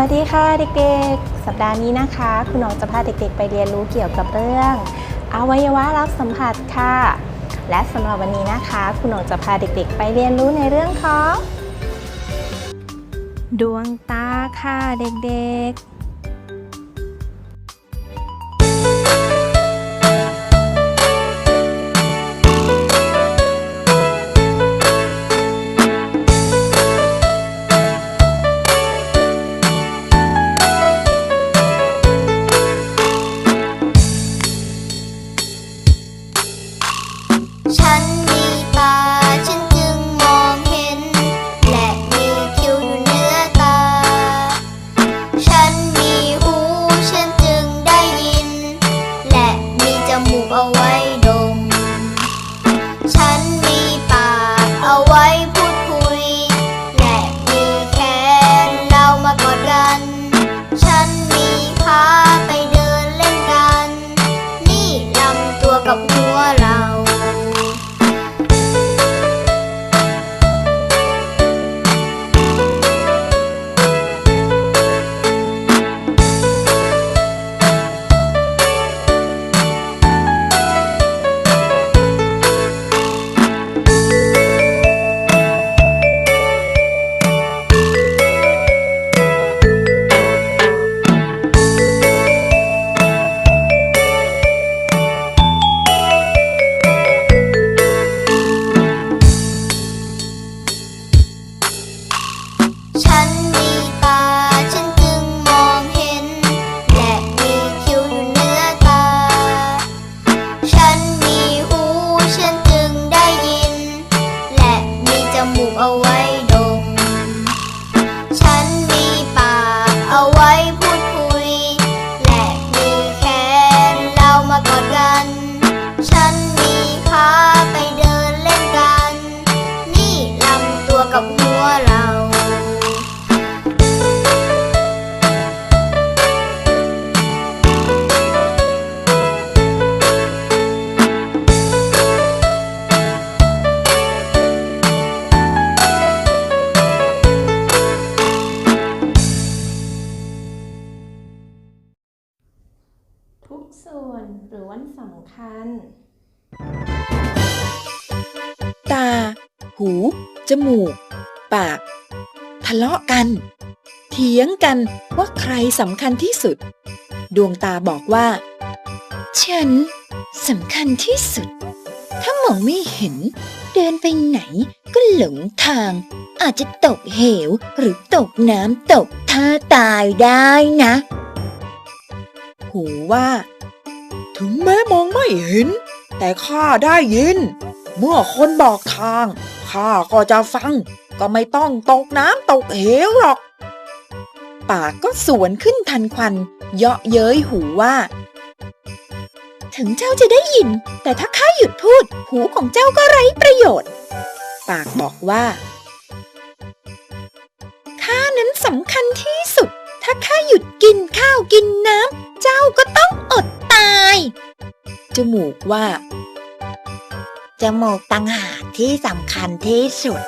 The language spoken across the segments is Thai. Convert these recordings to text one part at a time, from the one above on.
วัสดีค่ะเด็กๆ สัปดาห์นี้นะคะ คุณน้องจะพาเด็กๆ ไปเรียนรู้เกี่ยวกับเรื่องอวัยวะรับสัมผัสค่ะ และสำหรับวันนี้นะคะ คุณน้องจะพาเด็กๆ ไปเรียนรู้ในเรื่องของ ดวงตาค่ะเด็กๆ ฉันมีตาฉันจึงมองเห็น และมีคิ้วอยู่เหนือตา ฉันมีหูฉันจึงได้ยิน และมีจมูกเอาไว้ำคัญ ตา หู จมูก ปาก ทะเลาะกัน เถียงกันว่าใครสำคัญที่สุด ดวงตาบอกว่า ฉันสำคัญที่สุด ถ้ามองไม่เห็น เดินไปไหนก็หลงทาง อาจจะตกเหวหรือตกน้ำตกท่าตายได้นะ หูว่า ถึงแม้มองไม่เห็น แต่ข้าได้ยิน เมื่อคนบอกทางข้าก็จะฟัง ก็ไม่ต้องตกน้ำตกเหวหรอกปากก็สวนขึ้นทันควัน เยาะเย้ยหูว่า ถึงเจ้าจะได้ยิน แต่ถ้าข้าหยุดพูด หูของเจ้าก็ไร้ประโยชน์ ปากบอกว่าข้านั้นสำคัญที่สุด ถ้าข้าหยุด จมูกว่า จมูกต่างหากที่สำคัญที่สุด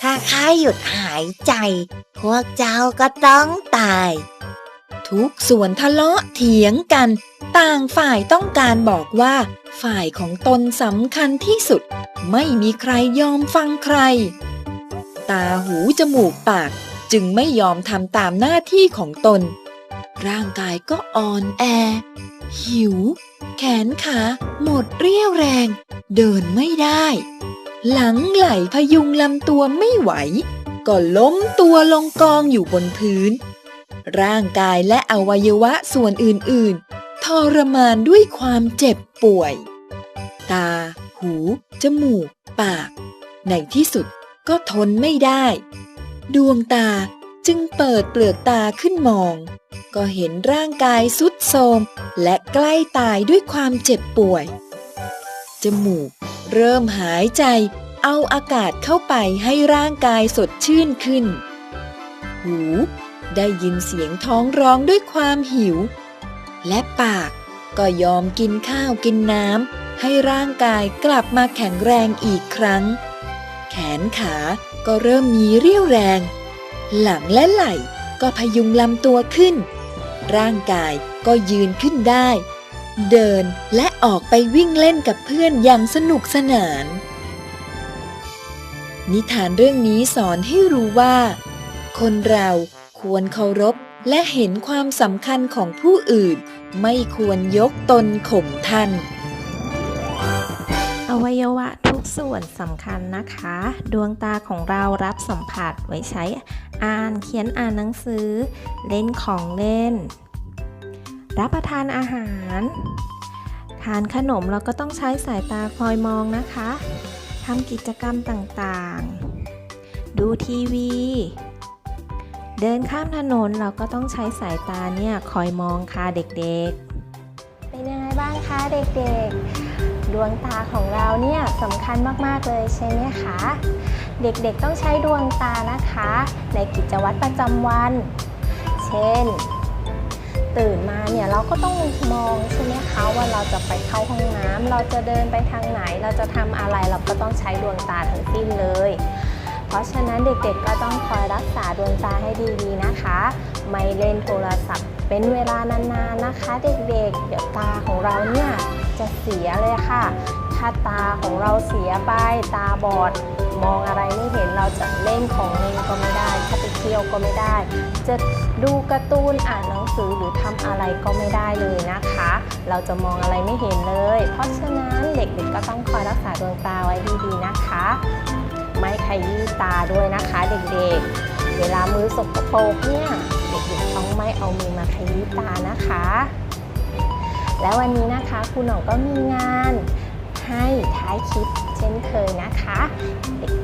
ถ้าข้าหยุดหายใจ พวกเจ้าก็ต้องตาย ทุกส่วนทะเลาะเถียงกัน ต่างฝ่ายต้องการบอกว่า ฝ่ายของตนสำคัญที่สุด ไม่มีใครยอมฟังใคร ตาหูจมูกปากจึงไม่ยอมทำตามหน้าที่ของตน ร่างกายก็อ่อนแอ หิว แขนขาหมดเรี่ยวแรง เดินไม่ได้ หลังไหลพยุงลำตัวไม่ไหว ก็ล้มตัวลงกองอยู่บนพื้น ร่างกายและอวัยวะส่วนอื่นๆ ทรมานด้วยความเจ็บป่วย ตา หู จมูก ปาก ในที่สุดก็ทนไม่ได้ ดวงตาจึงเปิดเปลือกตาขึ้นมอง ก็เห็นร่างกายสุด ทรมและใกล้ตายด้วยความเจ็บป่วย จมูกเริ่มหายใจเอาอากาศเข้าไปให้ร่างกายสดชื่นขึ้น หูได้ยินเสียงท้องร้องด้วยความหิว และปากก็ยอมกินข้าวกินน้ำให้ร่างกายกลับมาแข็งแรงอีกครั้ง แขนขาก็เริ่มมีเรี่ยวแรง หลังและไหล่ก็พยุงลำตัวขึ้น ร่างกายก็ยืนขึ้นได้ เดินและออกไปวิ่งเล่นกับเพื่อนอย่างสนุกสนาน นิทานเรื่องนี้สอนให้รู้ว่า คนเราควรเคารพและเห็นความสำคัญของผู้อื่น ไม่ควรยกตนข่มท่านอวัยวะ ส่วนสำคัญนะคะ ดวงตาของเรารับสัมผัสไว้ใช้อ่านเขียนอ่านหนังสือ เล่นของเล่น รับประทานอาหาร ทานขนมเราก็ต้องใช้สายตาคอยมองนะคะทำกิจกรรมต่างๆ ดูทีวี เดินข้ามถนนเราก็ต้องใช้สายตาเนี่ยคอยมองค่ะเด็กๆ เป็นยังไงบ้างคะเด็กๆ ดวงตาของเราเนี่ยสำคัญมาก ๆ เลยใช่ไหมคะ เด็กๆต้องใช้ดวงตานะคะ ในกิจวัตรประจำวัน เช่น ตื่นมาเนี่ยเราก็ต้องมองใช่ไหมคะว่าเราจะไปเข้าห้องน้ำเราจะเดินไปทางไหน เราจะทำอะไรเราก็ต้องใช้ดวงตาทั้งสิ้นเลย เพราะฉะนั้นเด็กๆก็ต้องคอยรักษาดวงตาให้ดีๆนะคะ ไม่เล่นโทรศัพท์ เป็นเวลานานๆนะคะ เด็กๆ เดี๋ยวตาของเราเนี่ย จะเสียเลยค่ะ ถ้าตาของเราเสียไปตาบอด มองอะไรไม่เห็นเราจะเล่นของเล่นก็ไม่ได้ถ้าไปเที่ยวก็ไม่ได้ จะดูการ์ตูนอ่านหนังสือหรือทำอะไรก็ไม่ได้เลยนะคะ เราจะมองอะไรไม่เห็นเลย เพราะฉะนั้นเด็กๆก็ต้องคอยรักษาดวงตาไว้ดีๆนะคะ ไม่ขยี้ตาด้วยนะคะเด็กๆ เวลามือสกปรกเนี่ยเด็กๆต้องไม่เอามือมาขยี้ตานะคะ แล้ววันนี้นะคะครูหน่องก็มีงานให้ท้ายคลิปเช่นเคยนะคะ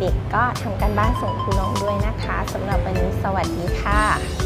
เด็กๆก็ทำการบ้านส่งครูน้องด้วยนะคะสำหรับวันนี้สวัสดีค่ะ